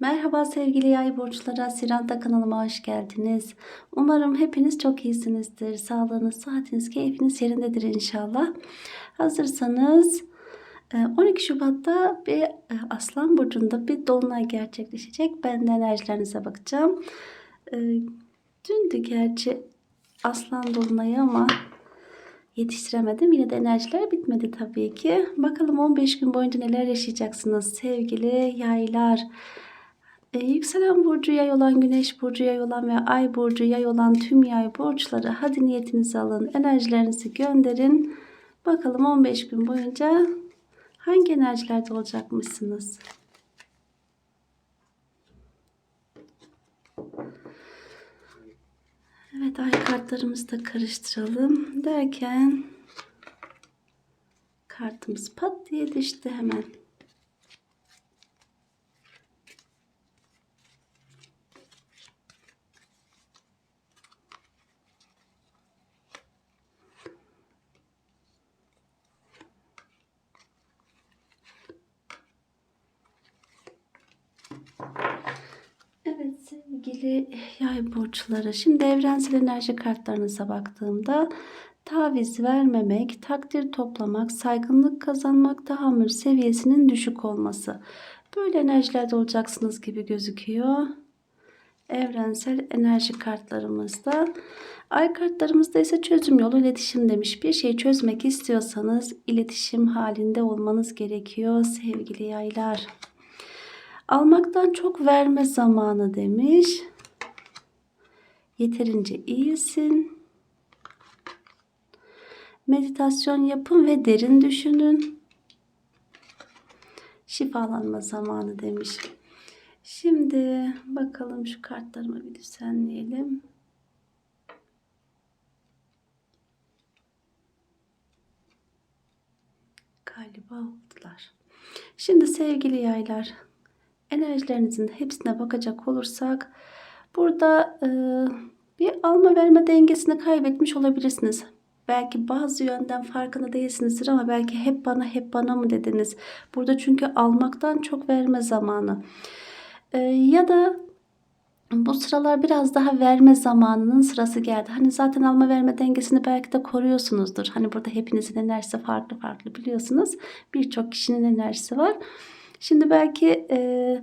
Merhaba sevgili yay burçlara, Siranta kanalıma hoş geldiniz. Umarım hepiniz çok iyisinizdir. Sağlığınız, sıhhatiniz, keyfiniz yerindedir inşallah. Hazırsanız 12 Şubat'ta bir e, Aslan Burcu'nda bir dolunay gerçekleşecek. Ben de enerjilerinize bakacağım. E, Dündü gerçi Aslan Dolunay'ı ama yetiştiremedim. Yine de enerjiler bitmedi tabii ki. Bakalım 15 gün boyunca neler yaşayacaksınız sevgili yaylar. E, yükselen burcu yay olan, güneş burcu yay olan ve ay burcu yay olan tüm yay burçları hadi niyetinizi alın, enerjilerinizi gönderin. Bakalım 15 gün boyunca hangi enerjilerde olacakmışsınız? Evet ay kartlarımızı da karıştıralım derken kartımız pat diye düştü hemen. Evet yay burçları. Şimdi evrensel enerji kartlarınıza baktığımda taviz vermemek, takdir toplamak, saygınlık kazanmak, tahammül seviyesinin düşük olması. Böyle enerjilerde olacaksınız gibi gözüküyor. Evrensel enerji kartlarımızda. Ay kartlarımızda ise çözüm yolu iletişim demiş. Bir şeyi çözmek istiyorsanız iletişim halinde olmanız gerekiyor sevgili yaylar. Almaktan çok verme zamanı demiş. Yeterince iyisin. Meditasyon yapın ve derin düşünün. Şifalanma zamanı demiş. Şimdi bakalım şu kartlarımı bir düzenleyelim. Galiba oldular. Şimdi sevgili yaylar enerjilerinizin hepsine bakacak olursak burada e, bir alma verme dengesini kaybetmiş olabilirsiniz. Belki bazı yönden farkında değilsinizdir ama belki hep bana hep bana mı dediniz? Burada çünkü almaktan çok verme zamanı. E, ya da bu sıralar biraz daha verme zamanının sırası geldi. Hani zaten alma verme dengesini belki de koruyorsunuzdur. Hani burada hepinizin enerjisi farklı farklı biliyorsunuz. Birçok kişinin enerjisi var. Şimdi belki e,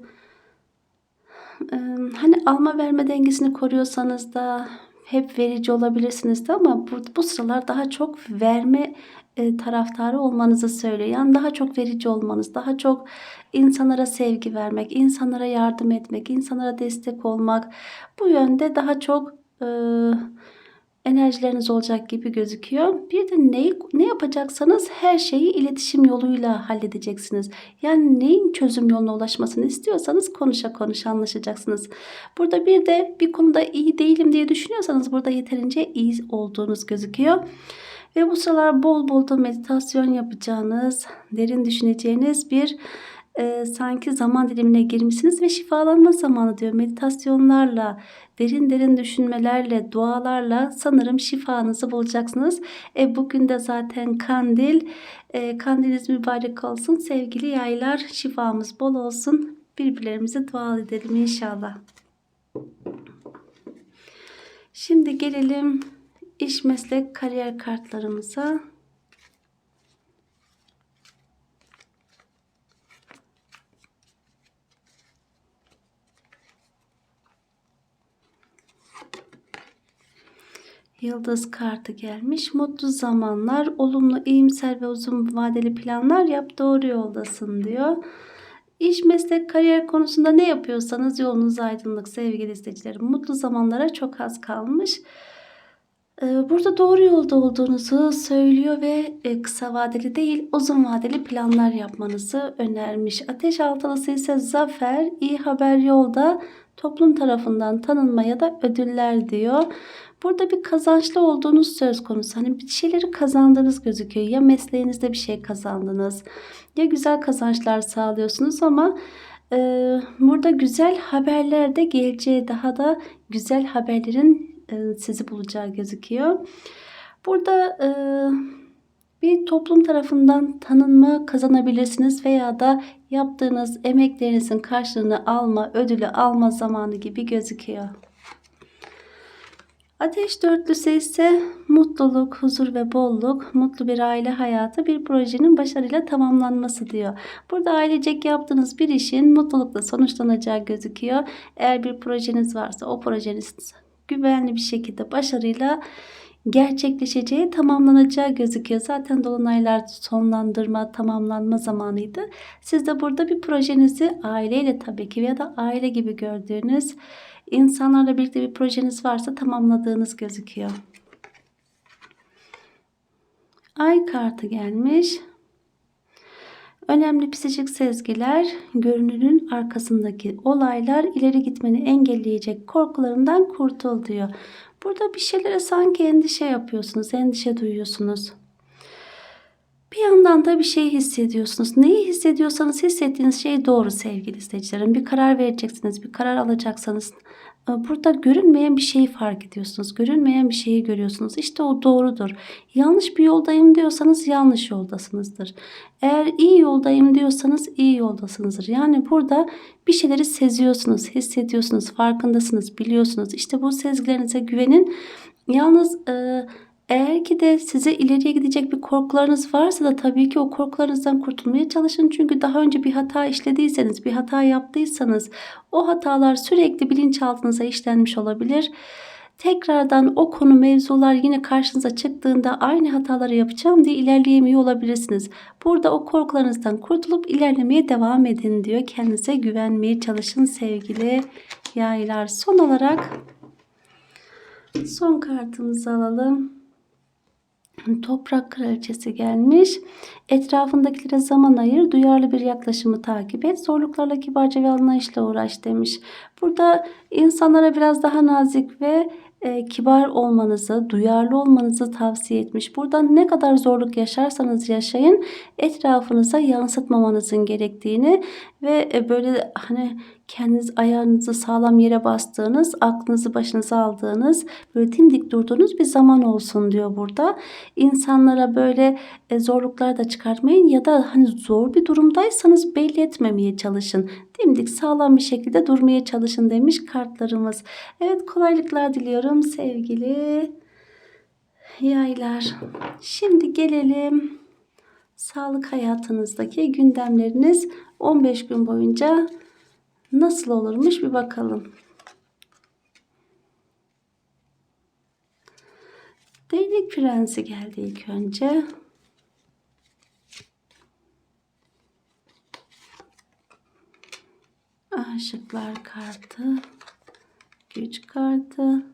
hani alma verme dengesini koruyorsanız da hep verici olabilirsiniz de ama bu, bu sıralar daha çok verme e, taraftarı olmanızı söylüyor. Yani daha çok verici olmanız, daha çok insanlara sevgi vermek, insanlara yardım etmek, insanlara destek olmak bu yönde daha çok e, enerjileriniz olacak gibi gözüküyor. Bir de ne, ne yapacaksanız her şeyi iletişim yoluyla halledeceksiniz. Yani neyin çözüm yoluna ulaşmasını istiyorsanız konuşa konuşa anlaşacaksınız. Burada bir de bir konuda iyi değilim diye düşünüyorsanız burada yeterince iyi olduğunuz gözüküyor. Ve bu sıralar bol bol da meditasyon yapacağınız, derin düşüneceğiniz bir e, sanki zaman dilimine girmişsiniz ve şifalanma zamanı diyor. Meditasyonlarla, derin derin düşünmelerle, dualarla sanırım şifanızı bulacaksınız. E, bugün de zaten kandil. E, kandiliniz mübarek olsun. Sevgili yaylar şifamız bol olsun. Birbirlerimize dua edelim inşallah. Şimdi gelelim iş meslek kariyer kartlarımıza. Yıldız kartı gelmiş. Mutlu zamanlar, olumlu, iyimser ve uzun vadeli planlar yap. Doğru yoldasın diyor. İş, meslek, kariyer konusunda ne yapıyorsanız yolunuz aydınlık sevgili izleyicilerim. Mutlu zamanlara çok az kalmış. Ee, burada doğru yolda olduğunuzu söylüyor ve e, kısa vadeli değil uzun vadeli planlar yapmanızı önermiş. Ateş altılısı ise zafer, iyi haber yolda, toplum tarafından tanınma ya da ödüller diyor. Burada bir kazançlı olduğunuz söz konusu. Hani bir şeyleri kazandığınız gözüküyor. Ya mesleğinizde bir şey kazandınız ya güzel kazançlar sağlıyorsunuz ama e, burada güzel haberler de geleceği daha da güzel haberlerin e, sizi bulacağı gözüküyor. Burada e, bir toplum tarafından tanınma kazanabilirsiniz veya da yaptığınız emeklerinizin karşılığını alma, ödülü alma zamanı gibi gözüküyor. Ateş dörtlüsü ise mutluluk, huzur ve bolluk, mutlu bir aile hayatı bir projenin başarıyla tamamlanması diyor. Burada ailecek yaptığınız bir işin mutlulukla sonuçlanacağı gözüküyor. Eğer bir projeniz varsa o projeniz güvenli bir şekilde başarıyla gerçekleşeceği, tamamlanacağı gözüküyor. Zaten dolunaylar sonlandırma, tamamlanma zamanıydı. Siz de burada bir projenizi aileyle tabii ki ya da aile gibi gördüğünüz insanlarla birlikte bir projeniz varsa tamamladığınız gözüküyor. Ay kartı gelmiş. Önemli psikolojik sezgiler, görünürün arkasındaki olaylar ileri gitmeni engelleyecek korkularından kurtul diyor. Burada bir şeylere sanki endişe yapıyorsunuz, endişe duyuyorsunuz. Bir yandan da bir şey hissediyorsunuz. Neyi hissediyorsanız hissettiğiniz şey doğru sevgili izleyicilerim. Bir karar vereceksiniz, bir karar alacaksanız burada görünmeyen bir şeyi fark ediyorsunuz. Görünmeyen bir şeyi görüyorsunuz. İşte o doğrudur. Yanlış bir yoldayım diyorsanız yanlış yoldasınızdır. Eğer iyi yoldayım diyorsanız iyi yoldasınızdır. Yani burada bir şeyleri seziyorsunuz, hissediyorsunuz, farkındasınız, biliyorsunuz. İşte bu sezgilerinize güvenin. Yalnız e, eğer ki de size ileriye gidecek bir korkularınız varsa da tabii ki o korkularınızdan kurtulmaya çalışın. Çünkü daha önce bir hata işlediyseniz, bir hata yaptıysanız o hatalar sürekli bilinçaltınıza işlenmiş olabilir. Tekrardan o konu mevzular yine karşınıza çıktığında aynı hataları yapacağım diye ilerleyemiyor olabilirsiniz. Burada o korkularınızdan kurtulup ilerlemeye devam edin diyor. Kendinize güvenmeye çalışın sevgili yaylar. Son olarak son kartımızı alalım. Toprak kraliçesi gelmiş. Etrafındakilere zaman ayır, duyarlı bir yaklaşımı takip et, zorluklarla kibarca ve anlayışla uğraş demiş. Burada insanlara biraz daha nazik ve e, kibar olmanızı, duyarlı olmanızı tavsiye etmiş. Burada ne kadar zorluk yaşarsanız yaşayın, etrafınıza yansıtmamanızın gerektiğini ve e, böyle hani kendiniz ayağınızı sağlam yere bastığınız, aklınızı başınıza aldığınız, böyle dimdik durduğunuz bir zaman olsun diyor burada. İnsanlara böyle e, zorluklar da çıkartmayın ya da hani zor bir durumdaysanız belli etmemeye çalışın. Dimdik sağlam bir şekilde durmaya çalışın demiş kartlarımız. Evet kolaylıklar diliyorum sevgili yaylar. Şimdi gelelim sağlık hayatınızdaki gündemleriniz 15 gün boyunca nasıl olurmuş bir bakalım. Değnek prensi geldi ilk önce. Aşıklar kartı. Güç kartı.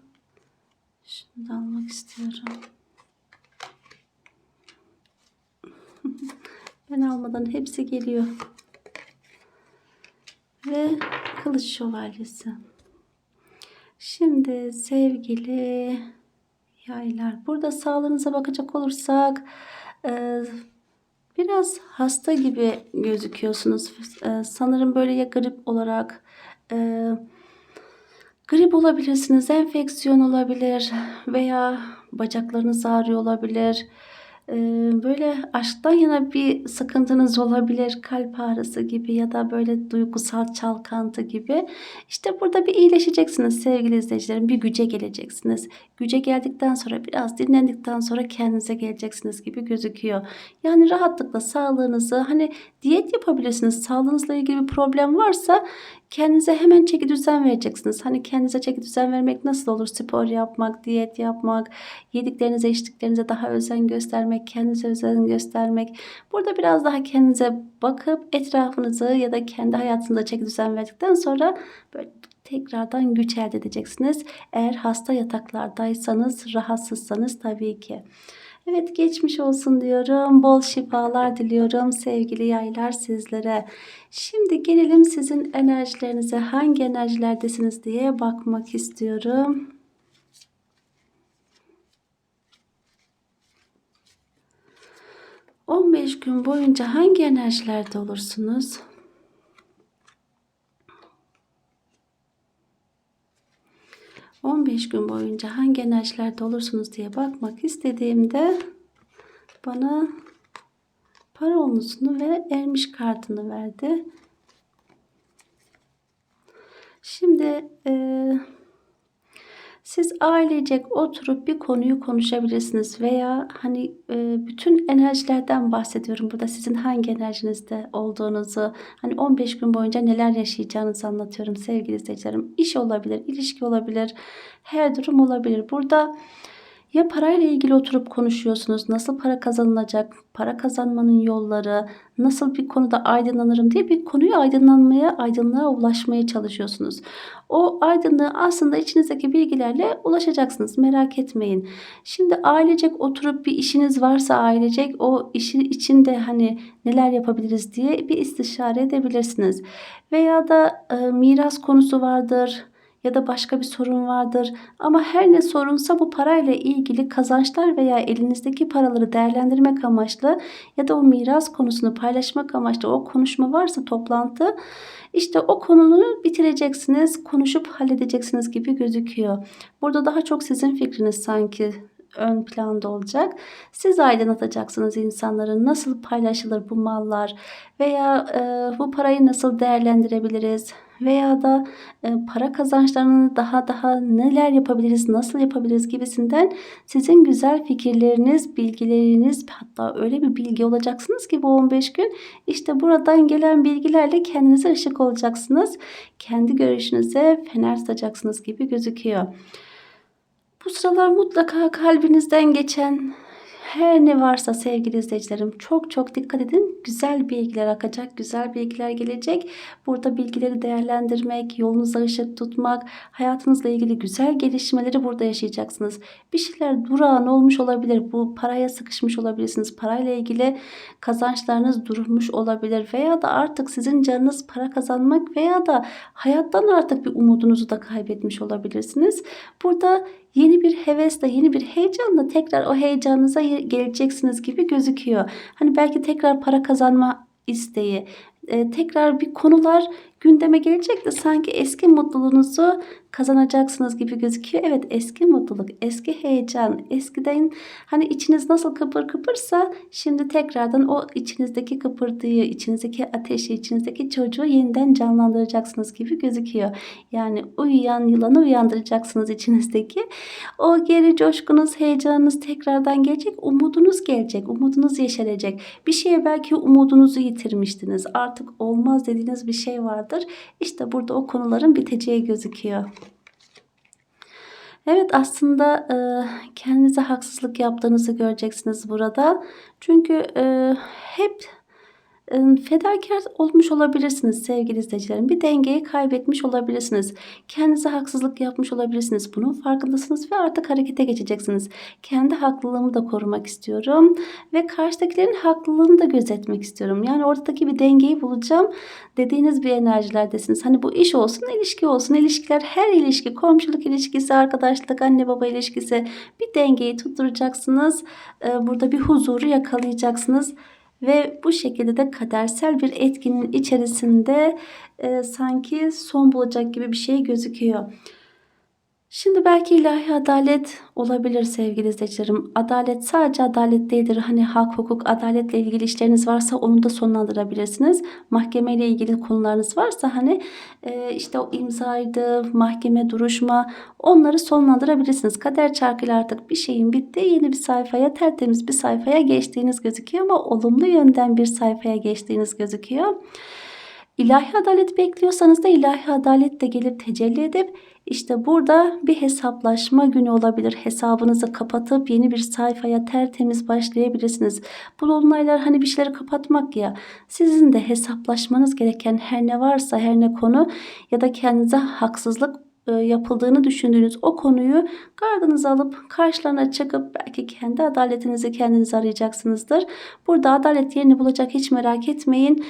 Şunu da almak istiyorum. ben almadan hepsi geliyor. Ve kılıç şövalyesi. Şimdi sevgili yaylar. Burada sağlığınıza bakacak olursak e, biraz hasta gibi gözüküyorsunuz. E, sanırım böyle ya grip olarak e, grip olabilirsiniz. Enfeksiyon olabilir veya bacaklarınız ağrıyor olabilir böyle aşktan yana bir sıkıntınız olabilir. Kalp ağrısı gibi ya da böyle duygusal çalkantı gibi. İşte burada bir iyileşeceksiniz sevgili izleyicilerim. Bir güce geleceksiniz. Güce geldikten sonra biraz dinlendikten sonra kendinize geleceksiniz gibi gözüküyor. Yani rahatlıkla sağlığınızı hani diyet yapabilirsiniz. Sağlığınızla ilgili bir problem varsa kendinize hemen çeki düzen vereceksiniz. Hani kendinize çeki düzen vermek nasıl olur? Spor yapmak, diyet yapmak, yediklerinize, içtiklerinize daha özen göstermek, kendinize özen göstermek. Burada biraz daha kendinize bakıp etrafınızı ya da kendi hayatınıza çeki düzen verdikten sonra böyle tekrardan güç elde edeceksiniz. Eğer hasta yataklardaysanız, rahatsızsanız tabii ki. Evet geçmiş olsun diyorum. Bol şifalar diliyorum sevgili yaylar sizlere. Şimdi gelelim sizin enerjilerinize hangi enerjilerdesiniz diye bakmak istiyorum. ...15 gün boyunca hangi enerjilerde olursunuz? 15 gün boyunca hangi enerjilerde olursunuz diye bakmak istediğimde bana Para onlusunu ve ermiş kartını verdi. Şimdi eee siz ailecek oturup bir konuyu konuşabilirsiniz veya hani e, bütün enerjilerden bahsediyorum. Burada sizin hangi enerjinizde olduğunuzu, hani 15 gün boyunca neler yaşayacağınızı anlatıyorum sevgili izleyicilerim. İş olabilir, ilişki olabilir, her durum olabilir. Burada ya parayla ilgili oturup konuşuyorsunuz. Nasıl para kazanılacak? Para kazanmanın yolları, nasıl bir konuda aydınlanırım diye bir konuyu aydınlanmaya, aydınlığa ulaşmaya çalışıyorsunuz. O aydınlığı aslında içinizdeki bilgilerle ulaşacaksınız. Merak etmeyin. Şimdi ailecek oturup bir işiniz varsa ailecek o işin içinde hani neler yapabiliriz diye bir istişare edebilirsiniz. Veya da e, miras konusu vardır ya da başka bir sorun vardır. Ama her ne sorunsa bu parayla ilgili kazançlar veya elinizdeki paraları değerlendirmek amaçlı ya da o miras konusunu paylaşmak amaçlı o konuşma varsa toplantı işte o konunu bitireceksiniz, konuşup halledeceksiniz gibi gözüküyor. Burada daha çok sizin fikriniz sanki ön planda olacak. Siz aydınlatacaksınız insanların nasıl paylaşılır bu mallar veya e, bu parayı nasıl değerlendirebiliriz veya da e, para kazançlarını daha daha neler yapabiliriz, nasıl yapabiliriz gibisinden sizin güzel fikirleriniz, bilgileriniz hatta öyle bir bilgi olacaksınız ki bu 15 gün işte buradan gelen bilgilerle kendinize ışık olacaksınız. Kendi görüşünüze fener tutacaksınız gibi gözüküyor. Bu sıralar mutlaka kalbinizden geçen her ne varsa sevgili izleyicilerim çok çok dikkat edin. Güzel bilgiler akacak, güzel bilgiler gelecek. Burada bilgileri değerlendirmek, yolunuza ışık tutmak, hayatınızla ilgili güzel gelişmeleri burada yaşayacaksınız. Bir şeyler durağan olmuş olabilir. Bu paraya sıkışmış olabilirsiniz. Parayla ilgili kazançlarınız durmuş olabilir veya da artık sizin canınız para kazanmak veya da hayattan artık bir umudunuzu da kaybetmiş olabilirsiniz. Burada yeni bir hevesle, yeni bir heyecanla tekrar o heyecanınıza geleceksiniz gibi gözüküyor. Hani belki tekrar para kazanma isteği, e, tekrar bir konular gündeme gelecek de sanki eski mutluluğunuzu kazanacaksınız gibi gözüküyor. Evet eski mutluluk, eski heyecan, eskiden hani içiniz nasıl kıpır kıpırsa şimdi tekrardan o içinizdeki kıpırtıyı, içinizdeki ateşi, içinizdeki çocuğu yeniden canlandıracaksınız gibi gözüküyor. Yani uyuyan yılanı uyandıracaksınız içinizdeki. O geri coşkunuz, heyecanınız tekrardan gelecek, umudunuz gelecek, umudunuz yeşerecek. Bir şeye belki umudunuzu yitirmiştiniz. Artık olmaz dediğiniz bir şey vardır. İşte burada o konuların biteceği gözüküyor. Evet aslında e, kendinize haksızlık yaptığınızı göreceksiniz burada. Çünkü e, hep fedakar olmuş olabilirsiniz sevgili izleyicilerim. Bir dengeyi kaybetmiş olabilirsiniz. Kendinize haksızlık yapmış olabilirsiniz. Bunun farkındasınız ve artık harekete geçeceksiniz. Kendi haklılığımı da korumak istiyorum. Ve karşıdakilerin haklılığını da gözetmek istiyorum. Yani oradaki bir dengeyi bulacağım dediğiniz bir enerjilerdesiniz. Hani bu iş olsun, ilişki olsun. İlişkiler her ilişki, komşuluk ilişkisi, arkadaşlık, anne baba ilişkisi bir dengeyi tutturacaksınız. Burada bir huzuru yakalayacaksınız. Ve bu şekilde de kadersel bir etkinin içerisinde e, sanki son bulacak gibi bir şey gözüküyor. Şimdi belki ilahi adalet olabilir sevgili izleyicilerim. Adalet sadece adalet değildir. Hani hak, hukuk, adaletle ilgili işleriniz varsa onu da sonlandırabilirsiniz. Mahkeme ile ilgili konularınız varsa hani e, işte o imzaydı, mahkeme duruşma onları sonlandırabilirsiniz. Kader çarkıyla artık bir şeyin bitti. Yeni bir sayfaya, tertemiz bir sayfaya geçtiğiniz gözüküyor ama olumlu yönden bir sayfaya geçtiğiniz gözüküyor. İlahi adalet bekliyorsanız da ilahi adalet de gelip tecelli edip işte burada bir hesaplaşma günü olabilir. Hesabınızı kapatıp yeni bir sayfaya tertemiz başlayabilirsiniz. Bu dolunaylar hani bir şeyleri kapatmak ya. Sizin de hesaplaşmanız gereken her ne varsa her ne konu ya da kendinize haksızlık e, yapıldığını düşündüğünüz o konuyu gardınıza alıp karşılarına çıkıp belki kendi adaletinizi kendiniz arayacaksınızdır. Burada adalet yerini bulacak hiç merak etmeyin.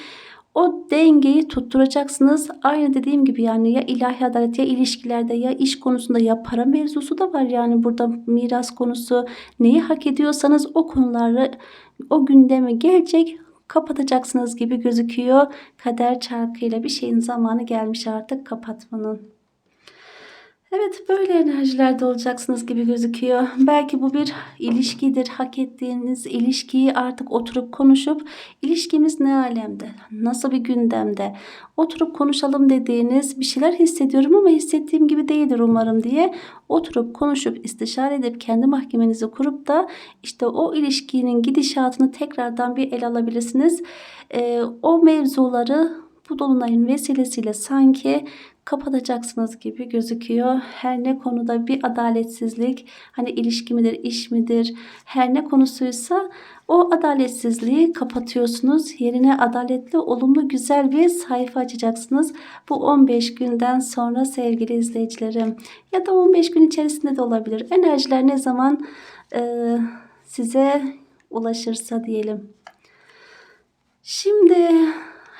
O dengeyi tutturacaksınız. Aynı dediğim gibi yani ya ilahi adalet ya ilişkilerde ya iş konusunda ya para mevzusu da var. Yani burada miras konusu neyi hak ediyorsanız o konuları o gündeme gelecek kapatacaksınız gibi gözüküyor. Kader çarkıyla bir şeyin zamanı gelmiş artık kapatmanın. Evet, böyle enerjilerde olacaksınız gibi gözüküyor. Belki bu bir ilişkidir. Hak ettiğiniz ilişkiyi artık oturup konuşup ilişkimiz ne alemde, nasıl bir gündemde oturup konuşalım dediğiniz bir şeyler hissediyorum ama hissettiğim gibi değildir umarım diye oturup konuşup istişare edip kendi mahkemenizi kurup da işte o ilişkinin gidişatını tekrardan bir el alabilirsiniz. Ee, o mevzuları bu dolunayın vesilesiyle sanki kapatacaksınız gibi gözüküyor. Her ne konuda bir adaletsizlik, hani ilişki midir, iş midir, her ne konusuysa o adaletsizliği kapatıyorsunuz. Yerine adaletli, olumlu, güzel bir sayfa açacaksınız. Bu 15 günden sonra sevgili izleyicilerim ya da 15 gün içerisinde de olabilir. Enerjiler ne zaman e, size ulaşırsa diyelim. Şimdi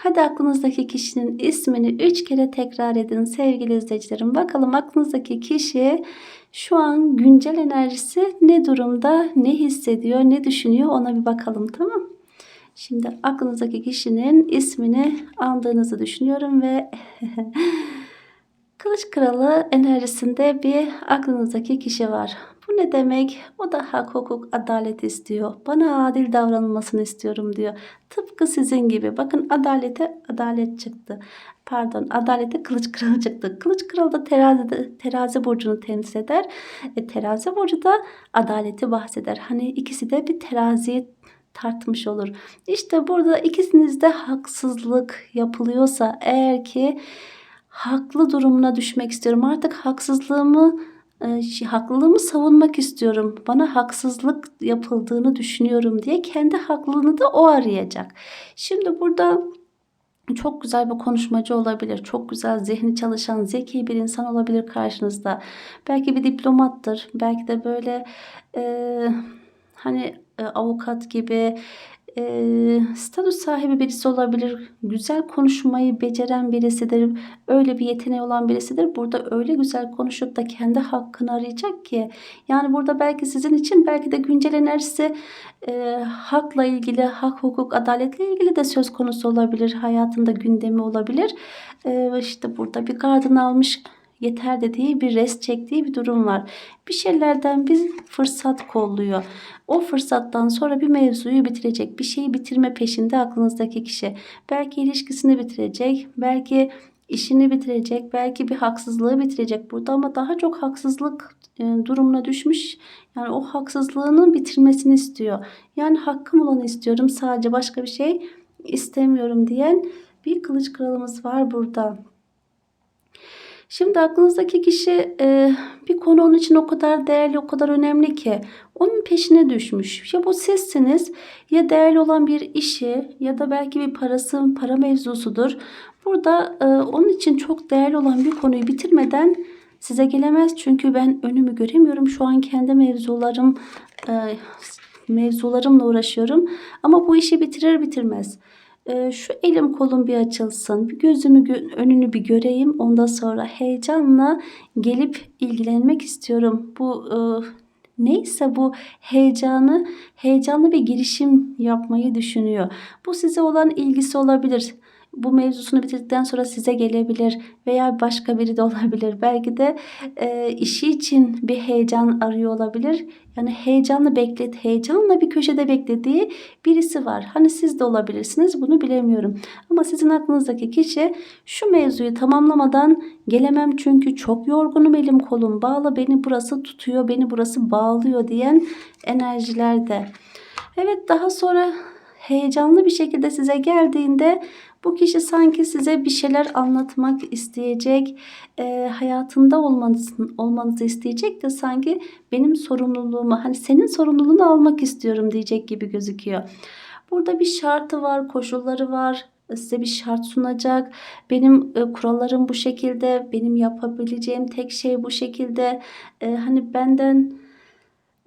hadi aklınızdaki kişinin ismini 3 kere tekrar edin sevgili izleyicilerim. Bakalım aklınızdaki kişi şu an güncel enerjisi ne durumda, ne hissediyor, ne düşünüyor ona bir bakalım tamam Şimdi aklınızdaki kişinin ismini andığınızı düşünüyorum ve Kılıç Kralı enerjisinde bir aklınızdaki kişi var. Bu ne demek? O da hak, hukuk, adalet istiyor. Bana adil davranılmasını istiyorum diyor. Tıpkı sizin gibi. Bakın adalete adalet çıktı. Pardon adalete kılıç kralı çıktı. Kılıç kralı da terazi, terazi burcunu temsil eder. E, terazi burcu da adaleti bahseder. Hani ikisi de bir teraziyi tartmış olur. İşte burada ikisinizde haksızlık yapılıyorsa eğer ki haklı durumuna düşmek istiyorum. Artık haksızlığımı e, haklılığımı savunmak istiyorum. Bana haksızlık yapıldığını düşünüyorum diye kendi haklılığını da o arayacak. Şimdi burada çok güzel bir konuşmacı olabilir. Çok güzel zihni çalışan, zeki bir insan olabilir karşınızda. Belki bir diplomattır. Belki de böyle hani e, avukat gibi e, statüs sahibi birisi olabilir. Güzel konuşmayı beceren birisidir. Öyle bir yeteneği olan birisidir. Burada öyle güzel konuşup da kendi hakkını arayacak ki. Yani burada belki sizin için belki de güncel enerjisi e, hakla ilgili, hak, hukuk, adaletle ilgili de söz konusu olabilir. Hayatında gündemi olabilir. E, işte burada bir gardını almış yeter dediği bir rest çektiği bir durum var. Bir şeylerden bir fırsat kolluyor. O fırsattan sonra bir mevzuyu bitirecek. Bir şeyi bitirme peşinde aklınızdaki kişi. Belki ilişkisini bitirecek. Belki işini bitirecek. Belki bir haksızlığı bitirecek burada ama daha çok haksızlık e, durumuna düşmüş. Yani o haksızlığının bitirmesini istiyor. Yani hakkım olanı istiyorum. Sadece başka bir şey istemiyorum diyen bir kılıç kralımız var burada. Şimdi aklınızdaki kişi e, bir konu onun için o kadar değerli, o kadar önemli ki onun peşine düşmüş. Ya bu sizsiniz ya değerli olan bir işi ya da belki bir parası, para mevzusudur. Burada e, onun için çok değerli olan bir konuyu bitirmeden size gelemez. Çünkü ben önümü göremiyorum. Şu an kendi mevzularım e, mevzularımla uğraşıyorum. Ama bu işi bitirir bitirmez e, şu elim kolum bir açılsın, bir gözümü önünü bir göreyim. Ondan sonra heyecanla gelip ilgilenmek istiyorum. Bu e, neyse bu heyecanı, heyecanlı bir girişim yapmayı düşünüyor. Bu size olan ilgisi olabilir bu mevzusunu bitirdikten sonra size gelebilir veya başka biri de olabilir. Belki de e, işi için bir heyecan arıyor olabilir. Yani heyecanlı beklet, heyecanla bir köşede beklediği birisi var. Hani siz de olabilirsiniz bunu bilemiyorum. Ama sizin aklınızdaki kişi şu mevzuyu tamamlamadan gelemem çünkü çok yorgunum elim kolum bağlı beni burası tutuyor beni burası bağlıyor diyen enerjilerde. Evet daha sonra heyecanlı bir şekilde size geldiğinde bu kişi sanki size bir şeyler anlatmak isteyecek, e, hayatında olmanızı, olmanızı isteyecek de sanki benim sorumluluğumu, hani senin sorumluluğunu almak istiyorum diyecek gibi gözüküyor. Burada bir şartı var, koşulları var, size bir şart sunacak. Benim e, kurallarım bu şekilde, benim yapabileceğim tek şey bu şekilde. E, hani benden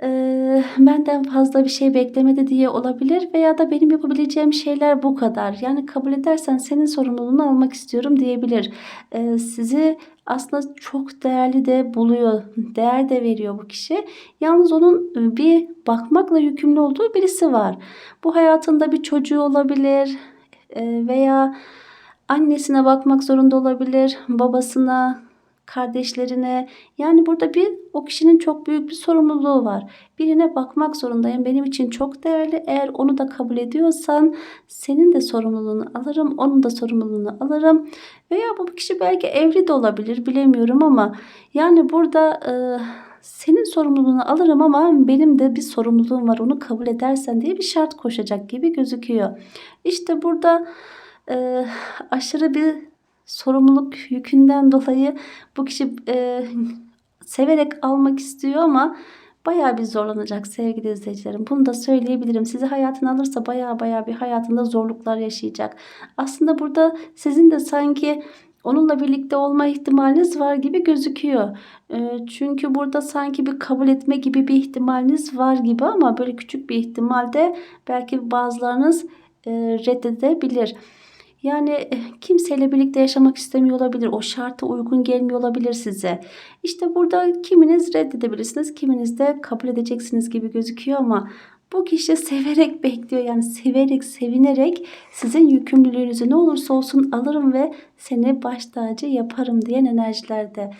Eee, benden fazla bir şey beklemedi diye olabilir veya da benim yapabileceğim şeyler bu kadar. Yani kabul edersen senin sorumluluğunu almak istiyorum diyebilir. Eee, sizi aslında çok değerli de buluyor. Değer de veriyor bu kişi. Yalnız onun bir bakmakla yükümlü olduğu birisi var. Bu hayatında bir çocuğu olabilir veya annesine bakmak zorunda olabilir, babasına, kardeşlerine. Yani burada bir o kişinin çok büyük bir sorumluluğu var. Birine bakmak zorundayım. Benim için çok değerli. Eğer onu da kabul ediyorsan senin de sorumluluğunu alırım. Onun da sorumluluğunu alırım. Veya bu kişi belki evli de olabilir. Bilemiyorum ama yani burada e, senin sorumluluğunu alırım ama benim de bir sorumluluğum var. Onu kabul edersen diye bir şart koşacak gibi gözüküyor. İşte burada e, aşırı bir sorumluluk yükünden dolayı bu kişi e, severek almak istiyor ama bayağı bir zorlanacak sevgili izleyicilerim. Bunu da söyleyebilirim. Sizi hayatına alırsa bayağı bayağı bir hayatında zorluklar yaşayacak. Aslında burada sizin de sanki onunla birlikte olma ihtimaliniz var gibi gözüküyor. E, çünkü burada sanki bir kabul etme gibi bir ihtimaliniz var gibi ama böyle küçük bir ihtimalde belki bazılarınız e, reddedebilir. Yani eh, kimseyle birlikte yaşamak istemiyor olabilir. O şarta uygun gelmiyor olabilir size. İşte burada kiminiz reddedebilirsiniz, kiminiz de kabul edeceksiniz gibi gözüküyor ama bu kişi severek bekliyor. Yani severek, sevinerek sizin yükümlülüğünüzü ne olursa olsun alırım ve seni baş tacı yaparım diyen enerjilerde.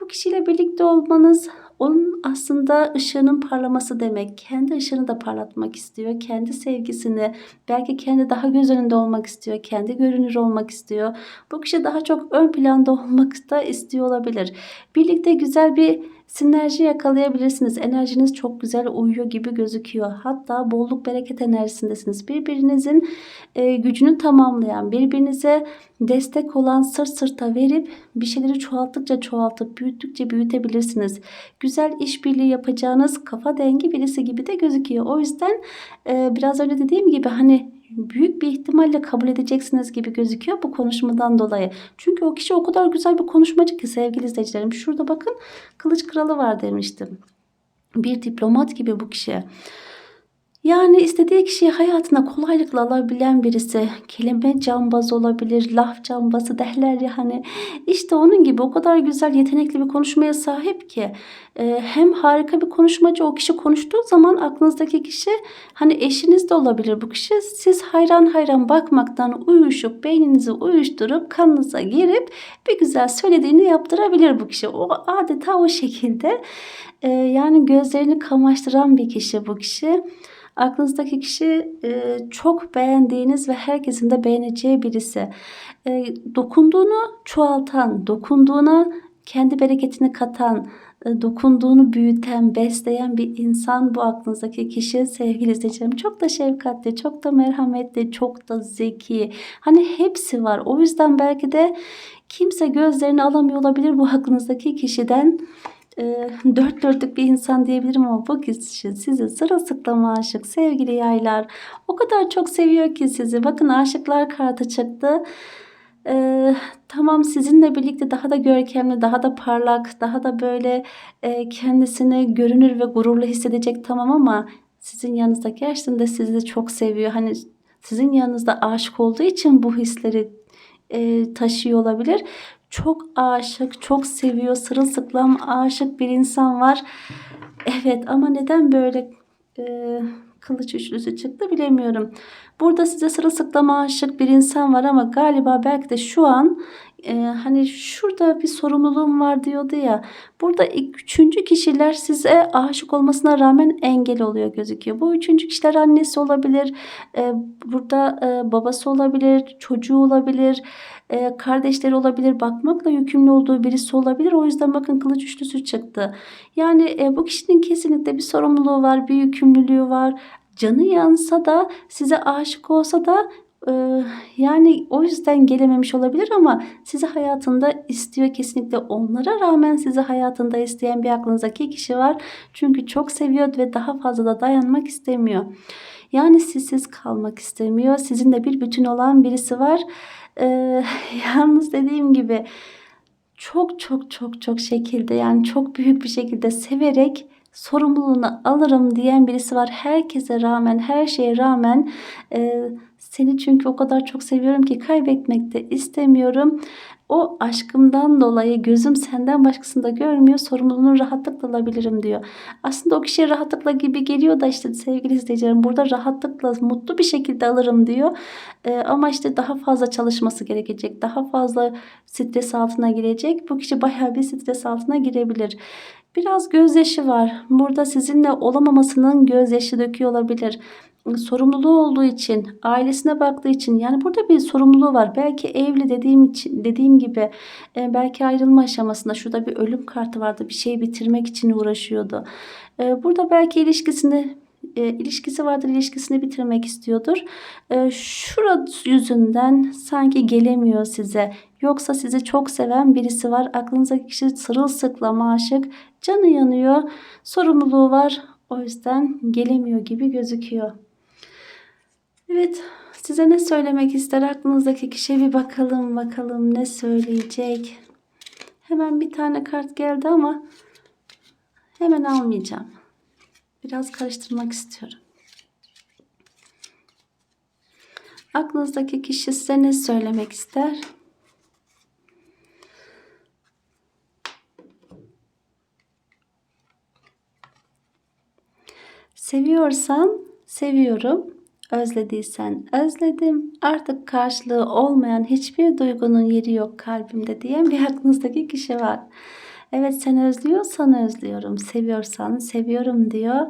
Bu kişiyle birlikte olmanız onun aslında ışığının parlaması demek. Kendi ışığını da parlatmak istiyor. Kendi sevgisini, belki kendi daha göz önünde olmak istiyor. Kendi görünür olmak istiyor. Bu kişi daha çok ön planda olmak da istiyor olabilir. Birlikte güzel bir sinerji yakalayabilirsiniz. Enerjiniz çok güzel uyuyor gibi gözüküyor. Hatta bolluk bereket enerjisindesiniz. Birbirinizin e, gücünü tamamlayan, birbirinize destek olan sırt sırta verip bir şeyleri çoğalttıkça çoğaltıp büyüttükçe büyütebilirsiniz. Güzel işbirliği yapacağınız kafa dengi birisi gibi de gözüküyor. O yüzden e, biraz önce dediğim gibi hani büyük bir ihtimalle kabul edeceksiniz gibi gözüküyor bu konuşmadan dolayı. Çünkü o kişi o kadar güzel bir konuşmacı ki sevgili izleyicilerim. Şurada bakın kılıç kralı var demiştim. Bir diplomat gibi bu kişi. Yani istediği kişiyi hayatına kolaylıkla alabilen birisi. Kelime cambaz olabilir, laf cambazı derler ya hani. İşte onun gibi o kadar güzel yetenekli bir konuşmaya sahip ki. Ee, hem harika bir konuşmacı o kişi konuştuğu zaman aklınızdaki kişi hani eşiniz de olabilir bu kişi. Siz hayran hayran bakmaktan uyuşup beyninizi uyuşturup kanınıza girip bir güzel söylediğini yaptırabilir bu kişi. O adeta o şekilde. Ee, yani gözlerini kamaştıran bir kişi bu kişi. Aklınızdaki kişi e, çok beğendiğiniz ve herkesin de beğeneceği birisi. E, dokunduğunu çoğaltan, dokunduğuna kendi bereketini katan, e, dokunduğunu büyüten, besleyen bir insan bu aklınızdaki kişi sevgili izleyicilerim. Çok da şefkatli, çok da merhametli, çok da zeki. Hani hepsi var. O yüzden belki de kimse gözlerini alamıyor olabilir bu aklınızdaki kişiden e, dört dörtlük bir insan diyebilirim ama bu kişi sizi sırılsıklam aşık sevgili yaylar. O kadar çok seviyor ki sizi. Bakın aşıklar kartı çıktı. Ee, tamam sizinle birlikte daha da görkemli, daha da parlak, daha da böyle e, kendisini görünür ve gururlu hissedecek tamam ama sizin yanınızda gerçekten de sizi çok seviyor. Hani sizin yanınızda aşık olduğu için bu hisleri e, taşıyor olabilir çok aşık, çok seviyor, sırılsıklam aşık bir insan var. Evet ama neden böyle e, kılıç üçlüsü çıktı bilemiyorum. Burada size sırılsıklam aşık bir insan var ama galiba belki de şu an e, hani şurada bir sorumluluğum var diyordu ya. Burada üçüncü kişiler size aşık olmasına rağmen engel oluyor gözüküyor. Bu üçüncü kişiler annesi olabilir, e, burada e, babası olabilir, çocuğu olabilir, e, kardeşleri olabilir, bakmakla yükümlü olduğu birisi olabilir. O yüzden bakın kılıç üçlüsü çıktı. Yani e, bu kişinin kesinlikle bir sorumluluğu var, bir yükümlülüğü var. Canı yansa da size aşık olsa da yani o yüzden gelememiş olabilir ama sizi hayatında istiyor kesinlikle onlara rağmen sizi hayatında isteyen bir aklınızdaki kişi var. Çünkü çok seviyor ve daha fazla da dayanmak istemiyor. Yani sizsiz kalmak istemiyor. Sizinle bir bütün olan birisi var. Ee, yalnız dediğim gibi çok çok çok çok şekilde yani çok büyük bir şekilde severek sorumluluğunu alırım diyen birisi var. Herkese rağmen, her şeye rağmen e, seni çünkü o kadar çok seviyorum ki kaybetmek de istemiyorum. O aşkımdan dolayı gözüm senden başkasını da görmüyor. Sorumluluğunu rahatlıkla alabilirim diyor. Aslında o kişiye rahatlıkla gibi geliyor da işte sevgili izleyicilerim burada rahatlıkla mutlu bir şekilde alırım diyor. Ee, ama işte daha fazla çalışması gerekecek. Daha fazla stres altına girecek. Bu kişi bayağı bir stres altına girebilir. Biraz gözyaşı var. Burada sizinle olamamasının gözyaşı döküyor olabilir sorumluluğu olduğu için, ailesine baktığı için yani burada bir sorumluluğu var. Belki evli dediğim için dediğim gibi e, belki ayrılma aşamasında şurada bir ölüm kartı vardı. Bir şey bitirmek için uğraşıyordu. E, burada belki ilişkisini e, ilişkisi vardır ilişkisini bitirmek istiyordur. E, yüzünden sanki gelemiyor size. Yoksa sizi çok seven birisi var. Aklınızdaki kişi sırılsıklam aşık. Canı yanıyor. Sorumluluğu var. O yüzden gelemiyor gibi gözüküyor. Evet, size ne söylemek ister aklınızdaki kişiye bir bakalım bakalım ne söyleyecek. Hemen bir tane kart geldi ama hemen almayacağım. Biraz karıştırmak istiyorum. Aklınızdaki kişi size ne söylemek ister? Seviyorsan seviyorum. Özlediysen özledim. Artık karşılığı olmayan hiçbir duygunun yeri yok kalbimde diyen bir aklınızdaki kişi var. Evet sen özlüyorsan özlüyorum. Seviyorsan seviyorum diyor.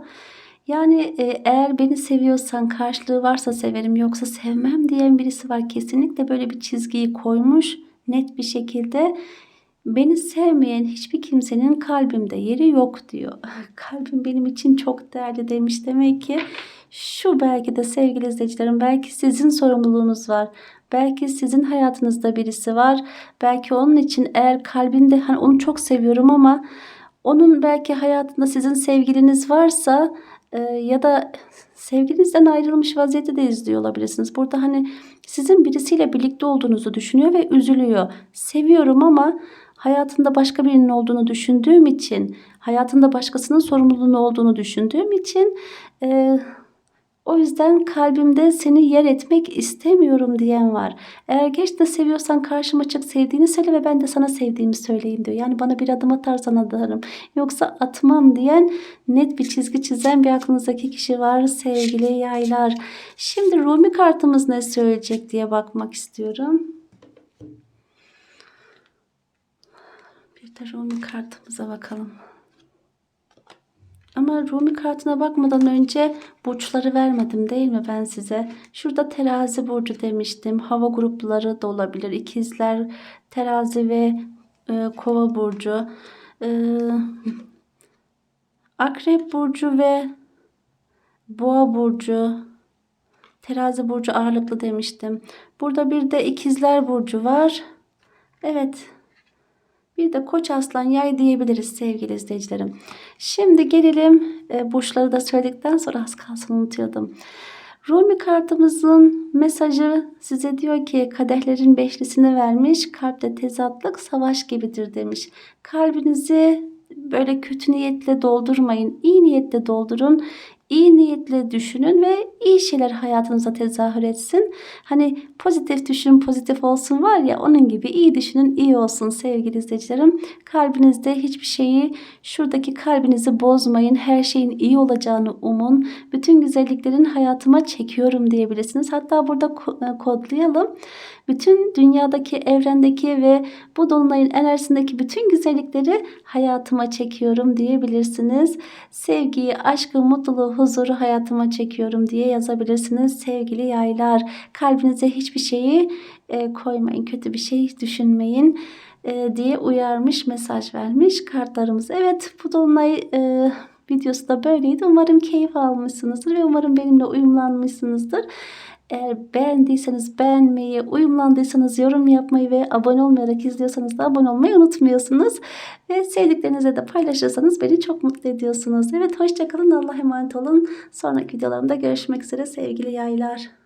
Yani e, eğer beni seviyorsan karşılığı varsa severim yoksa sevmem diyen birisi var. Kesinlikle böyle bir çizgiyi koymuş net bir şekilde. Beni sevmeyen hiçbir kimsenin kalbimde yeri yok diyor. Kalbim benim için çok değerli demiş. Demek ki şu belki de sevgili izleyicilerim belki sizin sorumluluğunuz var. Belki sizin hayatınızda birisi var. Belki onun için eğer kalbinde hani onu çok seviyorum ama onun belki hayatında sizin sevgiliniz varsa e, ya da sevgilinizden ayrılmış vaziyette de izliyor olabilirsiniz. Burada hani sizin birisiyle birlikte olduğunuzu düşünüyor ve üzülüyor. Seviyorum ama hayatında başka birinin olduğunu düşündüğüm için, hayatında başkasının sorumluluğunu olduğunu düşündüğüm için e, o yüzden kalbimde seni yer etmek istemiyorum diyen var. Eğer de seviyorsan karşıma çık sevdiğini söyle ve ben de sana sevdiğimi söyleyeyim diyor. Yani bana bir adım atarsan atarım. Yoksa atmam diyen net bir çizgi çizen bir aklınızdaki kişi var sevgili yaylar. Şimdi Rumi kartımız ne söyleyecek diye bakmak istiyorum. Bir de Rumi kartımıza bakalım. Ama Rumi kartına bakmadan önce burçları vermedim değil mi ben size? Şurada terazi burcu demiştim. Hava grupları da olabilir. İkizler, terazi ve e, kova burcu. E, akrep burcu ve boğa burcu. Terazi burcu ağırlıklı demiştim. Burada bir de ikizler burcu var. Evet bir de koç aslan yay diyebiliriz sevgili izleyicilerim. Şimdi gelelim e, burçları da söyledikten sonra az kalsın unutuyordum. Rumi kartımızın mesajı size diyor ki kadehlerin beşlisini vermiş. Kalpte tezatlık savaş gibidir demiş. Kalbinizi böyle kötü niyetle doldurmayın. iyi niyetle doldurun iyi niyetle düşünün ve iyi şeyler hayatınıza tezahür etsin. Hani pozitif düşün, pozitif olsun var ya onun gibi iyi düşünün, iyi olsun sevgili izleyicilerim. Kalbinizde hiçbir şeyi, şuradaki kalbinizi bozmayın. Her şeyin iyi olacağını umun. Bütün güzelliklerin hayatıma çekiyorum diyebilirsiniz. Hatta burada e, kodlayalım. Bütün dünyadaki, evrendeki ve bu dolunayın enerjisindeki bütün güzellikleri hayatıma çekiyorum diyebilirsiniz. Sevgiyi, aşkı, mutluluğu, huzuru hayatıma çekiyorum diye yazabilirsiniz. Sevgili yaylar, kalbinize hiçbir şeyi e, koymayın, kötü bir şey düşünmeyin e, diye uyarmış, mesaj vermiş kartlarımız. Evet, bu dolunay e, videosu da böyleydi. Umarım keyif almışsınızdır ve umarım benimle uyumlanmışsınızdır. Eğer beğendiyseniz beğenmeyi, uyumlandıysanız yorum yapmayı ve abone olmayarak izliyorsanız da abone olmayı unutmuyorsunuz. Ve sevdiklerinize de paylaşırsanız beni çok mutlu ediyorsunuz. Evet hoşçakalın. Allah'a emanet olun. Sonraki videolarımda görüşmek üzere sevgili yaylar.